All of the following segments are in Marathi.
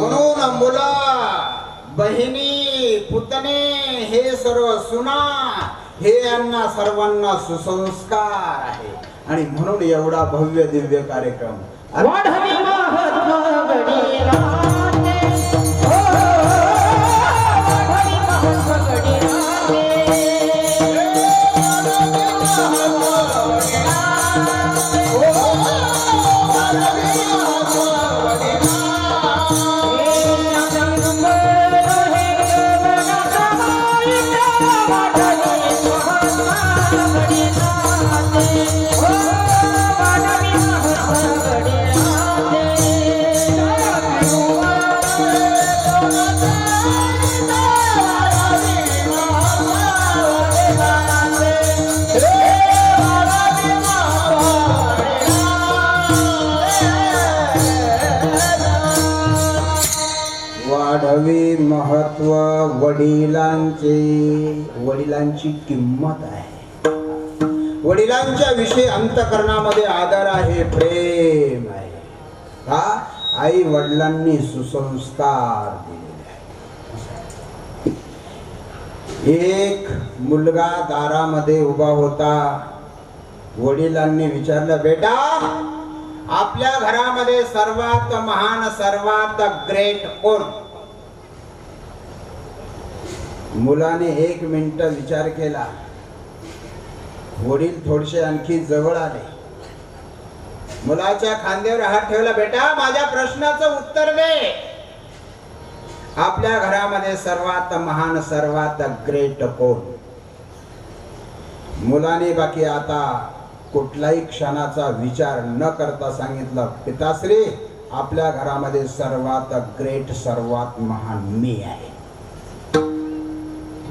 म्हणून मुला बहिणी पुतणे हे सर्व सुना हे यांना सर्वांना सुसंस्कार आहे. आणि म्हणून एवढा भव्य दिव्य कार्यक्रम. महत्त्व वडिलांचे वडिलांची किंमत आहे. वडिलांच्या विषयी अंतकरणामध्ये आदर आहे प्रेम आहे. का आई वडिलांनी सुसंस्कार दिलेले एक मुलगा दारामध्ये उभा होता. वडिलांनी विचारलं बेटा आपल्या घरामध्ये सर्वात महान सर्वात ग्रेट कोण? मुलाने एक मिनिट विचार केला. वडील थोडेसे आणखी जवळ आले. मुलाच्या खांद्यावर हात ठेवला बेटा माझ्या प्रश्नाचं उत्तर दे. आपल्या घरामध्ये सर्वात महान सर्वात ग्रेट कोण? मुलाने बाकी आता कुठलाही क्षणाचा विचार न करता सांगितलं पिताश्री आपल्या घरामध्ये सर्वात ग्रेट सर्वात महान मी आहे.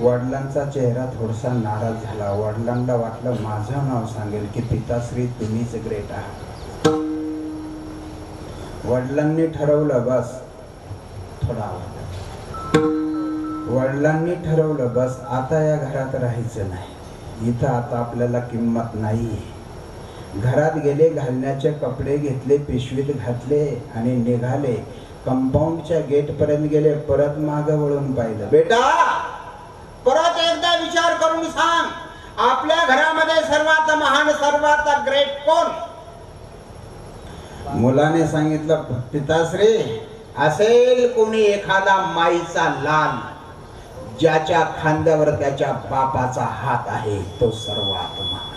वडिलांचा चेहरा थोडासा नाराज झाला. वडिलांना वाटलं माझं नाव सांगेल की पिताश्री तुम्हीच ग्रेट आहात. वडिलांनी ठरवलं बस. थोडा आवाज. वडिलांनी ठरवलं बस आता या घरात राहायचं नाही. इथं आता आपल्याला किंमत नाही घरात गेले घालण्याचे कपडे घेतले पिशवीत घातले आणि निघाले. कंपाऊंडच्या गेट पर्यंत गेले परत माग वळून पाहिलं. बेटा परत एकदा विचार करून सांग आपल्या घरामध्ये सर्वात महान सर्वात ग्रेट कोण? मुलाने सांगितलं पिताश्री असेल कोणी एखादा माईचा लाल ज्याच्या खांद्यावर त्याच्या बापाचा हात आहे तो सर्वात महान.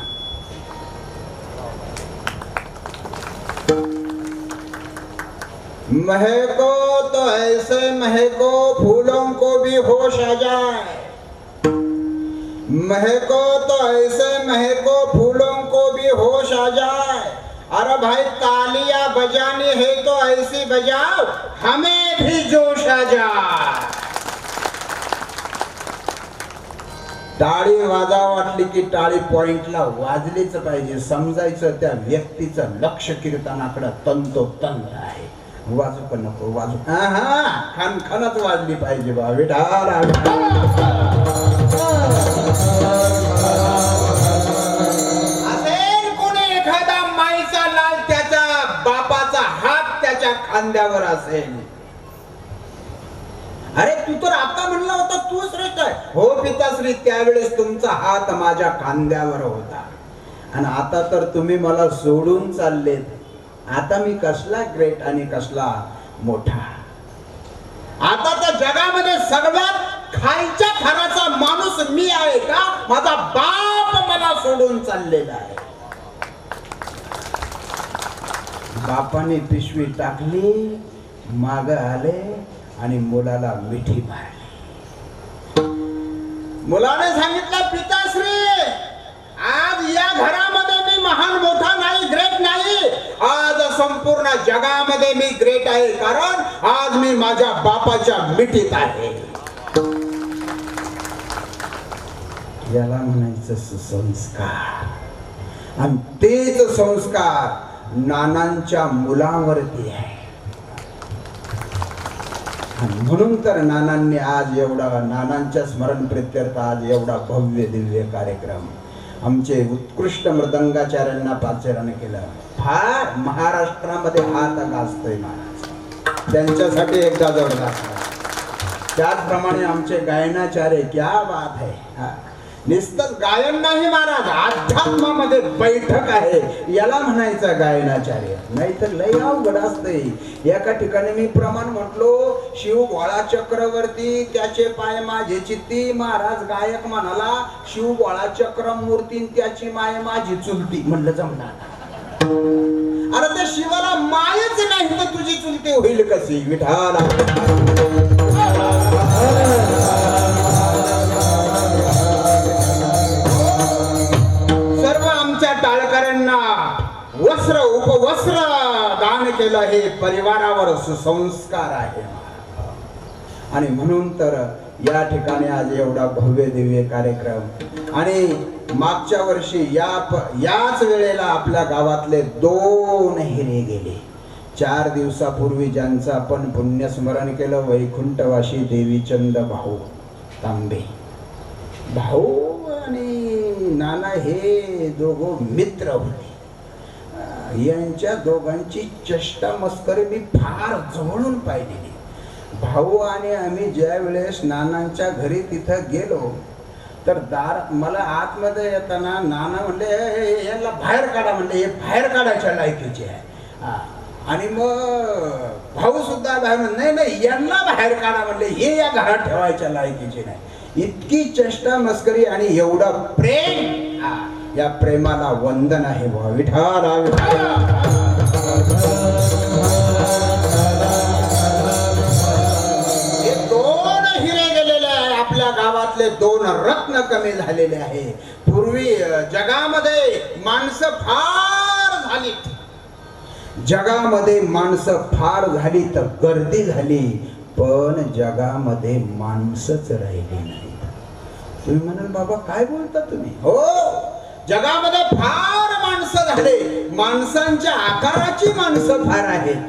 महको तो ऐसे महको फूलों को भी होश आ जाए। महको तो ऐसे महको फूलों को भी होश आ जाए। अरे भाई तालियां बजानी है तो ऐसी बजाओ हमें भी जोश आ जाए। टाळी वाजा वाटली की टाळी पॉइंटला वाजलीच पाहिजे समजायचं त्या व्यक्तीचं लक्ष कीर्तनाकडं तंतोतंत आहे. वाजू का नको वाजू. हा हा खान खानच वाजली पाहिजे बा विठाल असेल कोणी एखादा माईचा लाल त्याच्या बापाचा हात त्याच्या खांद्यावर असेल. अरे तू तर आता म्हणला होता तूच रे काय? हो पिताश्री त्यावेळेस तुमचा हात माझ्या खांद्यावर होता. आणि आता तर तुम्ही मला सोडून चाललेत. आता मी कसला ग्रेट आणि कसला मोठा. आता तर जगामध्ये सगळ्यात खालच्या थराचा माणूस मी आहे का? माझा बाप मला सोडून चाललेला आहे. बापाने पिशवी टाकली माग आले आणि मुलाला मिठी मारली. मुलाने सांगितलं पिताश्री आज या घरामध्ये मी महान मोठा नाही ग्रेट नाही. आज संपूर्ण जगामध्ये मी ग्रेट आहे कारण आज मी माझ्या बापाच्या मिठीत आहे. याला म्हणायचं सुसंस्कार. आणि तेच संस्कार नानांच्या मुलांवरती आहे. म्हणून तर नानांनी आज एवढा नानांच्या स्मरण प्रित्यर्थ आज एवढा भव्य दिव्य कार्यक्रम आमचे उत्कृष्ट मृदंगाचार्यांना पाचार्याने केलं. फार महाराष्ट्रामध्ये हात गाजतोय महाराज. त्यांच्यासाठी एकदा जवळ त्याचप्रमाणे आमचे गायनाचार्य क्या बात आहे हा. नुसतं गायन नाही महाराज अध्यात्मामध्ये बैठक आहे. याला म्हणायचं गायनाचार्य. नाहीतर लय अवघड असते एका ठिकाणी मी प्रमाण म्हटलो शिव गोळा चक्रवर्ती त्याचे पाय माझे चित्ती. महाराज गायक म्हणाला शिव गोळा चक्र मूर्ती त्याची माय माझी चुलती. म्हणलं जमणार अरे त्या शिवाला मायच नाही तर तुझी चुलती होईल कशी? विठाला वस्त्र उपवस्त्र दान केलं हे परिवारावर सुसंस्कार आहे. आणि म्हणून तर या ठिकाणी आज एवढा भव्य दिव्य कार्यक्रम. आणि मागच्या वर्षी या याच वेळेला आपल्या गावातले दोन हिरे गेले. चार दिवसापूर्वी ज्यांचं आपण पुण्यस्मरण केलं वैकुंठवाशी देवीचंद भाऊ तांबे. भाऊ आणि नाना हे दोघं मित्र होते. यांच्या दोघांची चेष्टा मस्करी मी फार जवळून पाहिलेली. भाऊ आणि आम्ही ज्या वेळेस नानांच्या घरी तिथं गेलो तर दार मला आतमध्ये येताना नाना म्हणले याला यांना बाहेर काढा म्हणले हे बाहेर काढायच्या लायकीचे आहे. हा. आणि मग भाऊ सुद्धा बाहेर नाही नाही यांना बाहेर काढा म्हणले हे या घरात ठेवायच्या लायकीचे नाही. इतकी चेष्टा मस्करी आणि एवढं प्रेम. हा, या प्रेमाला वंदन आहे बुवा. विठाला विठाला हे दोन हिरे गेलेले आहे. आपल्या गावातले दोन रत्न कमी झालेले आहे. पूर्वी जगामध्ये माणसं फार झाली जगामध्ये माणसं फार झाली तर गर्दी झाली. पण जगामध्ये माणसंच राहिली नाही तुम्ही म्हणाल बाबा काय बोलता तुम्ही? हो. जगामध्ये फार माणसं झाले. माणसांच्या आकाराची माणसं फार आहेत.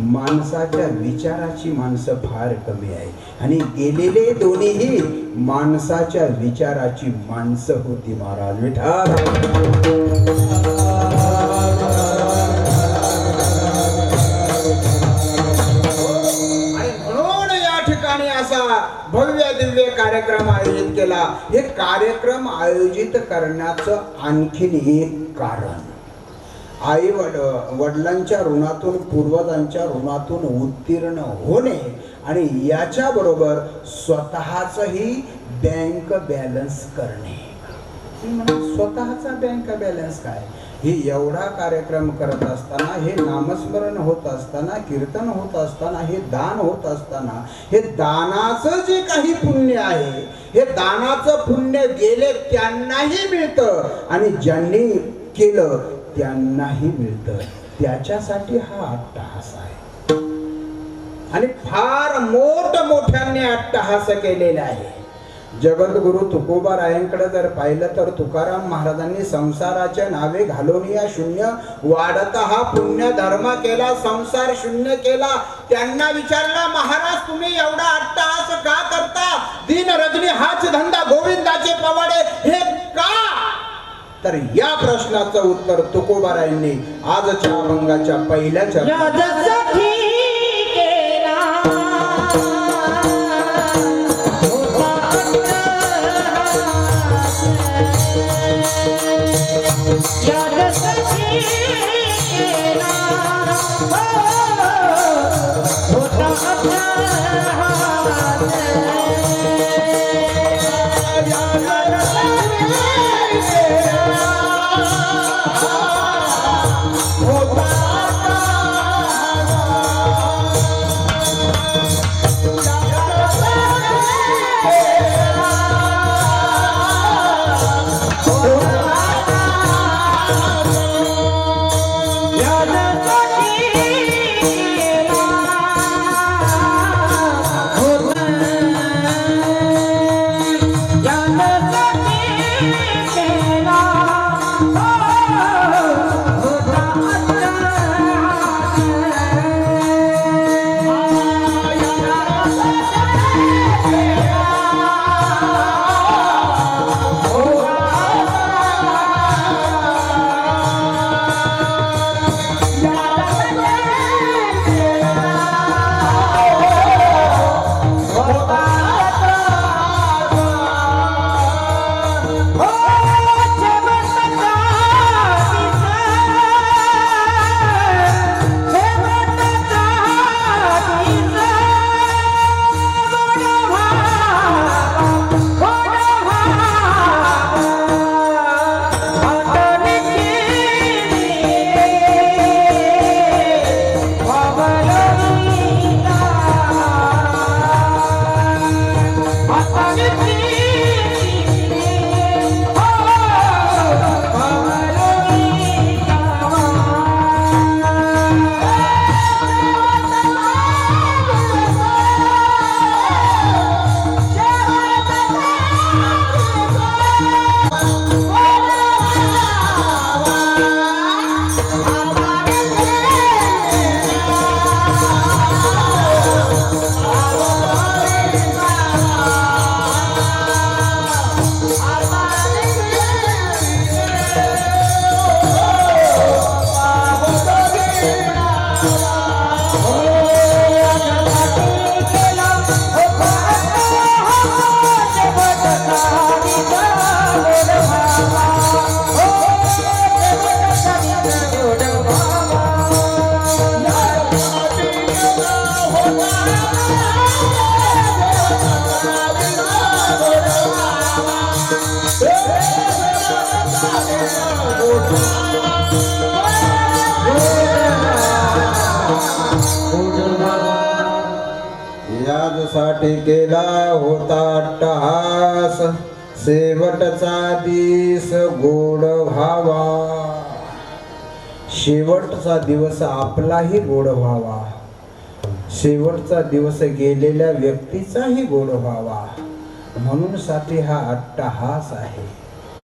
माणसाच्या विचाराची माणसं फार कमी आहे आणि गेलेले दोन्हीही माणसाच्या विचाराची माणसं होती महाराज. विठाल आणि दिव्य कार्यक्रम आयोजित केला. हे कार्यक्रम आयोजित करण्याचं आणखीन एक कारण. आई वड वडिलांच्या ऋणातून पूर्वजांच्या ऋणातून उत्तीर्ण होणे आणि याच्याबरोबर स्वतःचंही बँक बॅलन्स करणे. स्वतःचा बँक बॅलन्स काय? हे एवढा कार्यक्रम करत असताना हे नामस्मरण होत असताना कीर्तन होत असताना हे दान होत असताना हे दानाचं जे काही पुण्य आहे हे दानाचं पुण्य गेले त्यांनाही मिळतं आणि ज्यांनी केलं त्यांनाही मिळतं. त्याच्यासाठी हा अट्टहास आहे. आणि फार मोठ मोठ्यांनी अट्टहास केलेला आहे. जगद्गुरु तुकोबारायांकडे जर पाहिलं तर तुकाराम महाराजांनी संसाराच्या नावे घालून या शून्य वाढत हा पुण्य धर्म केला संसार शून्य केला. त्यांना विचारला महाराज तुम्ही एवढा अट्टहास का करता? दिन रजनी हाच धंदा गोविंदाचे पवाडे हे का? तर या प्रश्नाचं उत्तर तुकोबारायांनी आजच्या अभंगाच्या पहिल्या होता याजसाठी केला होता अट्टहास शेवटचा दिस गोड व्हावा. शेवटचा दिवस आपलाही गोड व्हावा. शेवटचा दिवस गेलेल्या व्यक्तीचाही गोड व्हावा. म्हणून साठी हा अट्टहास आहे.